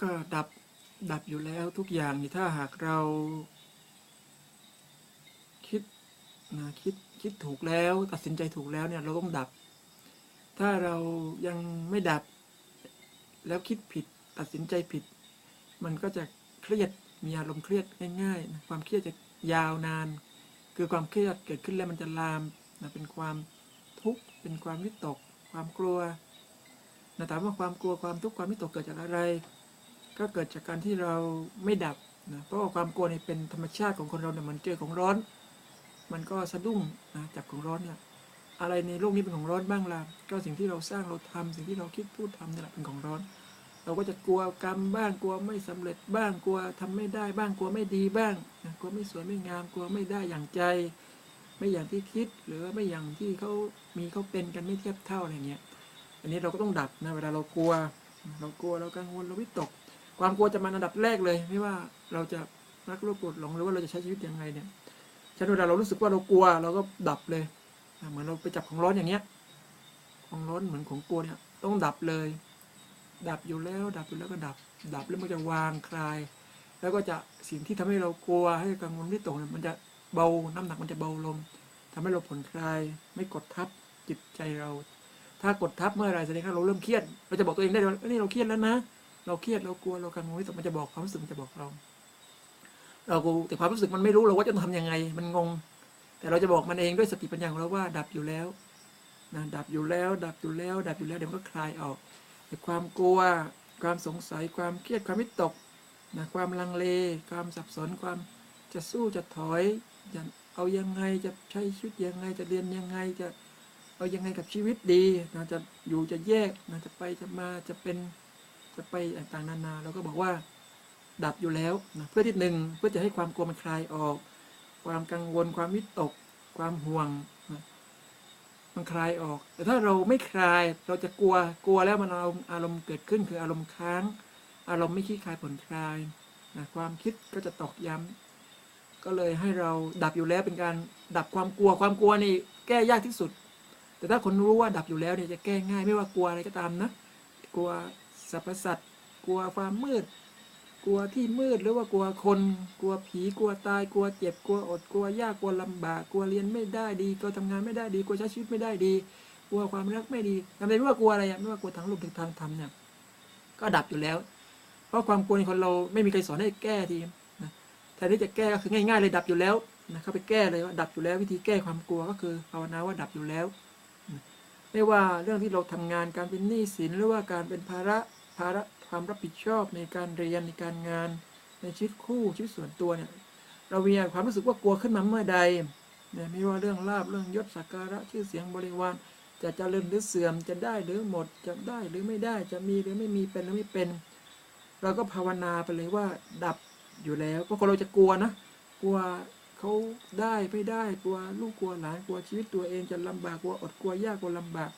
ก็ดับดับอยู่แล้วทุกอย่างนี่ถ้าหากเราคิดนะคิดคิดถูกแล้วตัดสินใจถูกแล้วเนี่ยเราต้องดับ ถ้าเรายังไม่ดับ แล้วคิดผิดตัดสินใจผิด มันก็จะเครียดมีอารมณ์เครียดง่ายๆนะความเครียดจะยาวนาน คือความเครียดเกิดขึ้นแล้วมันจะลามนะเป็นความทุกข์เป็นความวิตก ความกลัวนะถามว่าความกลัวความทุกข์ความวิตกเกิดจากอะไร ก็เกิดจากการที่เราไม่ดับนะเพราะว่าความกลัวนี่เป็นธรรมชาติของคนเราเนี่ยมันเจอของร้อน มันก็สะดุ้งนะจากของร้อนเนี่ยอะไรในโลกนี้เป็นของร้อนบ้างล่ะก็สิ่งที่เราสร้างเราทำสิ่งที่เราคิดพูดทำนี่แหละเป็นของร้อน เราก็จะกลัวกรรมบ้างกลัวไม่สำเร็จบ้างกลัวทำไม่ได้บ้างกลัวไม่ดีบ้างนะกลัวไม่สวยไม่งามกลัวไม่ได้อย่างใจ ไม่อย่างที่คิดหรือว่าไม่อย่างที่เขามีเขาเป็นกันไม่เทียบเท่าอะไรเงี้ยอันนี้เราก็ต้องดับนะเวลาเรากลัว เรากลัวเรากังวลเราวิตก ความกลัวจะมาอันดับแรกเลย ไม่ว่าเราจะรักโลภโกรธหลงหรือว่าเราจะใช้ชีวิตยังไงเนี่ยฉะนั้นเวลาเรารู้สึกว่าเรากลัว เราก็ดับเลยเหมือนเราไปจับของร้อนอย่างเงี้ย ของร้อนเหมือนของกลัวเนี่ย ต้องดับเลย ดับอยู่แล้ว ดับอยู่แล้วก็ดับ ดับแล้วมันจะวางคลาย แล้วก็จะสิ่งที่ทำให้เรากลัวให้กังวลวิตกเนี่ยมันจะเบาน้ำหนักมันจะเบาลงทำให้เราผ่อนคลาย ไม่กดทับจิตใจเรา ถ้ากดทับเมื่อไรแสดงว่าเราเริ่มเครียดเราจะบอกตัวเองได้ว่าเอ้นี่เราเครียดแล้วนะ เราเครียดเรากลัวเรากังวลวิตกมันจะบอกความรู้สึกมันจะบอกเรา เรากูแต่ความรู้สึกมันไม่รู้เราว่าจะทำยังไง มันงง แต่เราจะบอกมันเองด้วยสติปัญญาของเราว่า ดับอยู่แล้วนะดับอยู่แล้ว ดับอยู่แล้ว ดับอยู่แล้วเดี๋ยวมันก็คลายออกแต่ความกลัว ความสงสัย ความเครียดความวิตกนะความลังเล ความสับสนความจะสู้จะถอยจะเอายังไงจะใช้ชีวิตยังไงจะเรียนยังไงจะเอายังไงกับชีวิตดีนะจะอยู่จะแยกนะจะไปจะมาจะเป็น จะไปต่างๆนานาเราก็บอกว่าดับอยู่แล้วนะเพื่อที่หนึ่งเพื่อจะให้ความกลัวมันคลายออก ความกังวลความวิตก ความห่วงนะมันคลายออก แต่ถ้าเราไม่คลายเราจะกลัวกลัวแล้วมันเอาอารมณ์เกิดขึ้นคืออารมณ์ค้าง อารมณ์ไม่คลี่คลายผ่อนคลายนะความคิดก็จะตอกย้ำก็เลยให้เราดับอยู่แล้วเป็นการดับความกลัวความกลัวนี่แก้ยากที่สุด แต่ถ้าคนรู้ว่าดับอยู่แล้วเนี่ยจะแก้ง่าย ไม่ว่ากลัวอะไรก็ตามนะกลัว สรรพสัตว์กลัวความมืด กลัวที่มืดหรือว่ากลัวคน กลัวผีกลัวตายกลัวเจ็บกลัวอดกลัวยากกลัวลำบากกลัวเรียนไม่ได้ดีกลัวทำงานไม่ได้ดีกลัวใช้ชีวิตไม่ได้ดี กลัวความรักไม่ดีทำไมไม่ว่ากลัวอะไรไม่ว่ากลัวทางโลกหรือทางธรรมเนี่ยก็ดับอยู่แล้ว เพราะความกลัวในคนเราไม่มีใครสอนให้แก้ทีนะแทนที่จะแก้ก็คือง่าย ๆ เลยดับอยู่แล้วนะเข้าไปแก้เลยว่าดับอยู่แล้ววิธีแก้ความกลัวก็คือภาวนาว่าดับอยู่แล้ว ไม่ว่าเรื่องที่เราทำงานการเป็นหนี้สินหรือว่าการเป็นภาระาระความรับผิดชอบในการเรียนในการงานในชีวิตคู่ชีวิตส่วนตัวเนี่ยเรามีความรู้สึกว่ากลัวขึ้นมาเมื่อใดเนี่ยไม่ว่าเรื่องลาบเรื่องยศสักการะชื่อเสียงบริวารจะเจริญหรือเสื่อมจะได้หรือหมดจะได้หรือไม่ได้จะมีหรือไม่มีเป็นหรือไม่เป็น เราก็ภาวนาไปเลยว่าดับอยู่แล้วเพราะคนเราจะกลัวนะ กลัวเขาได้ไม่ได้กลัวลูกกลัวหลานกลัวชีวิตตัวเองจะลำบากกลัวอดกลัวยากกลัวลำบาก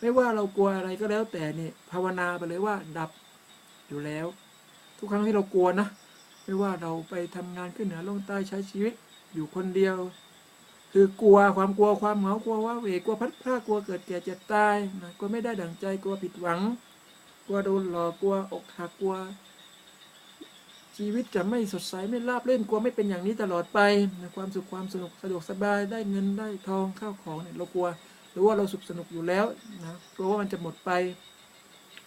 ไม่ว่าเรากลัวอะไรก็แล้วแต่นี่ภาวนาไปเลยว่าดับอยู่แล้ว ทุกครั้งที่เรากลัวนะ ไม่ว่าเราไปทำงานขึ้นเหนือลงใต้ใช้ชีวิตอยู่คนเดียว คือกลัวความกลัวความเหงากลัวว่าเวกลัวพัดพลาดกลัวเกิดแก่เจ็บตายนะกลัวไม่ได้ดั่งใจกลัวผิดหวัง กลัวโดนหลอกกลัวอกหักกลัว ชีวิตจะไม่สดใสไม่ราบเรื่นกลัวไม่เป็นอย่างนี้ตลอดไปนะความสุขความสนุกสะดวกสบายได้เงินได้ทองข้าวของเนี่ยเรากลัว รือว่าเราสุขสนุกอยู่แล้วนะกลัวว่ามันจะหมดไป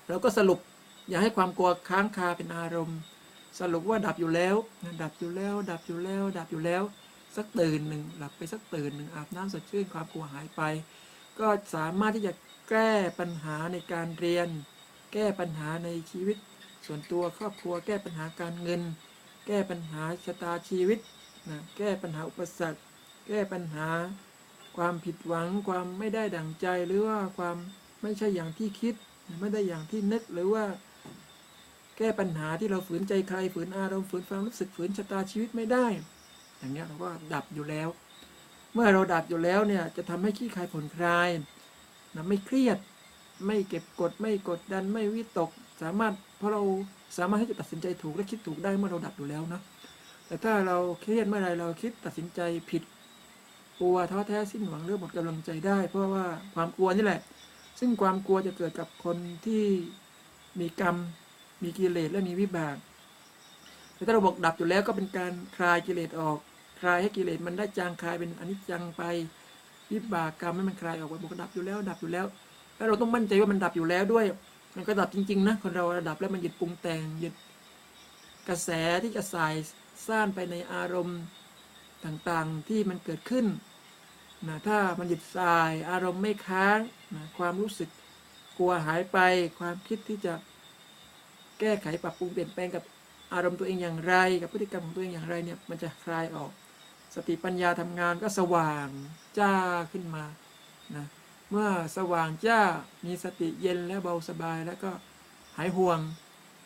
เราก็สรุปอย่าให้ความกลัวค้างคาเป็นอารมณ์ สรุปว่าดับอยู่แล้วนะดับอยู่แล้ว ดับอยู่แล้ว ดับอยู่แล้ว สักตื่นหนึ่งหลับไปสักตื่นหนึ่งอาบน้ำสดชื่นความกลัวหายไป ก็สามารถที่จะแก้ปัญหาในการเรียน แก้ปัญหาในชีวิต ส่วนตัวครอบครัว แก้ปัญหาการเงิน แก้ปัญหาชะตาชีวิตนะแก้ปัญหาอุปสรรค แก้ปัญหา ความผิดหวังความไม่ได้ดั่งใจหรือว่าความไม่ใช่อย่างที่คิด ไม่ได้อย่างที่นึกหรือว่า แก้ปัญหาที่เราฝืนใจใครฝืนอารมณ์ฝืนความรู้สึกฝืนชะตาชีวิตไม่ได้ อย่างเงี้ยเราก็ดับอยู่แล้ว เมื่อเราดับอยู่แล้วเนี่ยจะทำให้ขี้คลายผ่อนคลายนะไม่เครียด ไม่เก็บกดไม่กดดันไม่วิตก สามารถเพราะเราสามารถที่จะตัดสินใจถูกและคิดถูกได้เมื่อเราดับอยู่แล้วนะแต่ถ้าเราเครียดเมื่อไรเราคิดตัดสินใจผิด กลัวท้อแท้สิ้นหวังหรือหมดกำลังใจได้ เพราะว่าความกลัวนี่แหละ ซึ่งความกลัวจะเกิดกับคนที่มีกรรม มีกิเลสและมีวิบากแต่ถ้าเราบอกดับอยู่แล้วก็เป็นการคลายกิเลสออก คลายให้กิเลสมันได้จางคลายเป็นอนิจจังไปวิบากกรรมให้มันคลายออกไปบอกดับอยู่แล้ว ดับอยู่แล้ว แล้วเราต้องมั่นใจว่ามันดับอยู่แล้วด้วย มันก็ดับจริงๆนะคนเราดับแล้วมันหยุดปรุงแต่งหยุดกระแสที่จะสายซ่านไปในอารมณ์ ต่างๆที่มันเกิดขึ้นนะถ้ามันหยุดสายอารมณ์ไม่ค้างนะความรู้สึกกลัวหายไป ความคิดที่จะแก้ไขปรับปรุงเปลี่ยนแปลงกับอารมณ์ตัวเองอย่างไร กับพฤติกรรมของตัวเองอย่างไรเนี่ยมันจะคลายออก สติปัญญาทำงานก็สว่างจ้าขึ้นมานะเมื่อสว่างจ้ามีสติเย็นและเบาสบายแล้วก็หายห่วง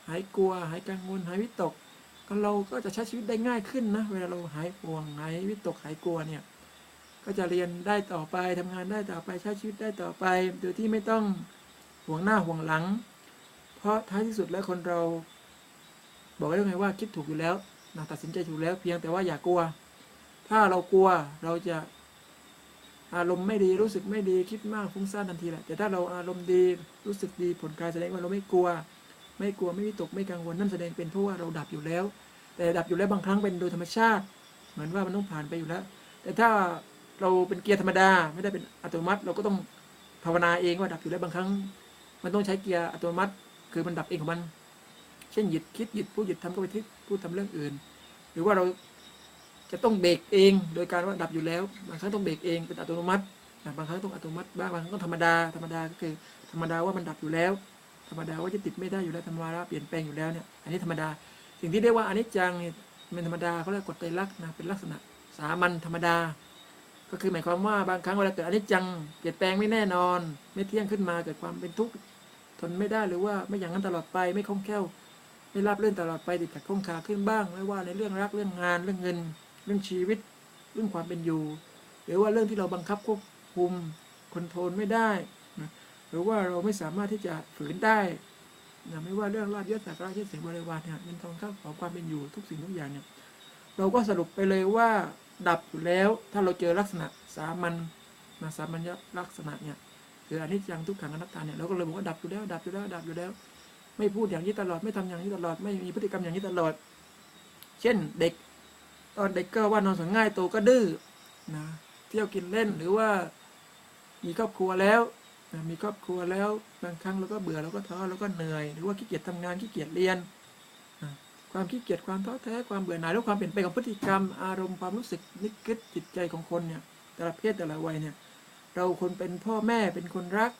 หายกลัว หายกังวลหายวิตก เราก็จะใช้ชีวิตได้ง่ายขึ้นนะ เวลาเราหายห่วงหายวิตกหายกลัวเนี่ย ก็จะเรียนได้ต่อไปทำงานได้ต่อไปใช้ชีวิตได้ต่อไป โดยที่ไม่ต้องห่วงหน้าห่วงหลัง เพราะท้ายที่สุดแล้วคนเรา บอกได้ไงว่าคิดถูกอยู่แล้วนะตัดสินใจถูกแล้วเพียงแต่ว่าอย่ากลัว ถ้าเรากลัวเราจะอารมณ์ไม่ดีรู้สึกไม่ดีคิดมากฟุ้งซ่านทันทีแหละแต่ถ้าเราอารมณ์ดีรู้สึกดีผลกายแสดงว่าเราไม่กลัว ไม่กลัวไม่วิตกไม่กังวลนั่นแสดงเป็นเพราะว่าเราดับอยู่แล้ว แต่ดับอยู่แล้วบางครั้งเป็นโดยธรรมชาติ เหมือนว่ามันต้องผ่านไปอยู่แล้ว แต่ถ้าเราเป็นเกียร์ธรรมดาไม่ได้เป็นอัตโนมัติ เราก็ต้องภาวนาเองว่าดับอยู่แล้วบางครั้ง มันต้องใช้เกียร์อัตโนมัติ คือมันดับเองของมัน เช่นหยุดคิดหยุดพูดหยุดทำก็ไปทิศพูดทำเรื่องอื่น หรือว่าเราจะต้องเบรกเองโดยการว่าดับอยู่แล้ว บางครั้งต้องเบรกเองเป็นอัตโนมัติบางครั้งต้องอัตโนมัติบ้างบางครั้งต้องธรรมดาธรรมดาก็คือธรรมดาว่ามันดับอยู่แล้ว รรมดาว่าจะติดไม่ได้อยู่แล้วธรรมดาเปลี่ยนแปลงอยู่แล้วเนี่ยอันนี้ธรรมดา สิ่งที่เรียกว่าอนิจจังเนี่ยเป็นธรรมดาเขาเรียกกฎไตรลักษณ์นะเป็นลักษณะสามัญธรรมดา ก็คือหมายความว่าบางครั้งเวลาเกิดอนิจจังเปลี่ยนแปลงไม่แน่นอน ไม่เที่ยงขึ้นมาเกิดความเป็นทุกข์ทนไม่ได้หรือว่าไม่อย่างนั้นตลอดไปไม่คล่องแคล่วไม่ราบเรื่อนตลอดไปติดขัดข้องขาขึ้นบ้าง ไม่ว่าในเรื่องรักเรื่องงานเรื่องเงิน เรื่องชีวิต เรื่องความเป็นอยู่ หรือว่าเรื่องที่เราบังคับควบคุมคอนโทรลไม่ได้ หรือว่าเราไม่สามารถที่จะฝืนได้นะไม่ว่าเรื่องลาบยศสักกาชเสียงบริวารเนี่ยเงินทองข้าวของความเป็นอยู่ทุกสิ่งทุกอย่างเนี่ยเราก็สรุปไปเลยว่าดับอยู่แล้วถ้าเราเจอลักษณะสามัญนะสามัญลักษณะเนี่ยคืออนิจจังทุกขังอนัตตาเนี่ยเราก็เลยบอกว่าดับอยู่แล้วดับอยู่แล้วดับอยู่แล้ว ไม่พูดอย่างนี้ตลอดไม่ทำอย่างนี้ตลอด ไม่มีพฤติกรรมอย่างนี้ตลอด เช่นเด็ก ตอนเด็กก็ว่านอนสนง่ายโตก็ดื้อนะเที่ยวกินเล่นหรือว่ามีครอบครัวแล้ว มีครอบครัวแล้วบางครั้งเราก็เบื่อเราก็ท้อเราก็เหนื่อย หรือว่าขี้เกียจทำงานขี้เกียจเรียน ความขี้เกียจความท้อแท้ความเบื่อหน่ายและความเปลี่ยนแปลงของพฤติกรรมอารมณ์ความรู้สึกนึกคิดจิตใจของคนเนี่ยแต่ละเพศแต่ละวัยเนี่ยเราคนเป็นพ่อแม่เป็นคนรัก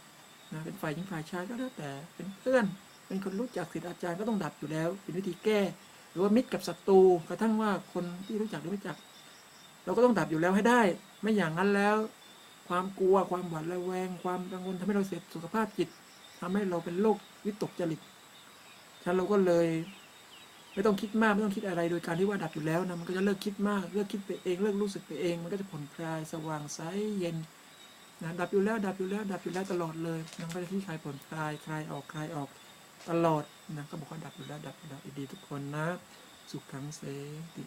นะเป็นฝ่ายหญิงฝ่ายชายก็แล้วแต่เป็นเพื่อน เป็นคนรู้จักศิษย์อาจารย์ก็ต้องดับอยู่แล้ว เป็นวิธีแก้ หรือว่ามิตรกับศัตรูกระทั่งว่าคนที่รู้จักหรือไม่จัก เราก็ต้องดับอยู่แล้วให้ได้ ไม่อย่างนั้นแล้ว ความกลัวความหวาดระแวง ความกังวลทำให้เราเสียสุขภาพจิตทำให้เราเป็นโรควิตกจริตฉะนั้นเราก็เลย ไม่ต้องคิดมากไม่ต้องคิดอะไรโดยการที่ว่าดับอยู่แล้วนะมันก็จะเลิกคิดมากเลิกคิดไปเองเลิกรู้สึกไปเอง มันก็จะผ่อนคลายสว่างใสเย็นนะดับอยู่แล้วดับอยู่แล้วดับอยู่แล้วตลอดเลยมันก็จะที่คลายผ่อนคลายคลายออกคลายออกตลอดนะก็บอกว่าดับอยู่แล้วดับอยู่แล้วดีทุกคนนะ สุขขังเสติ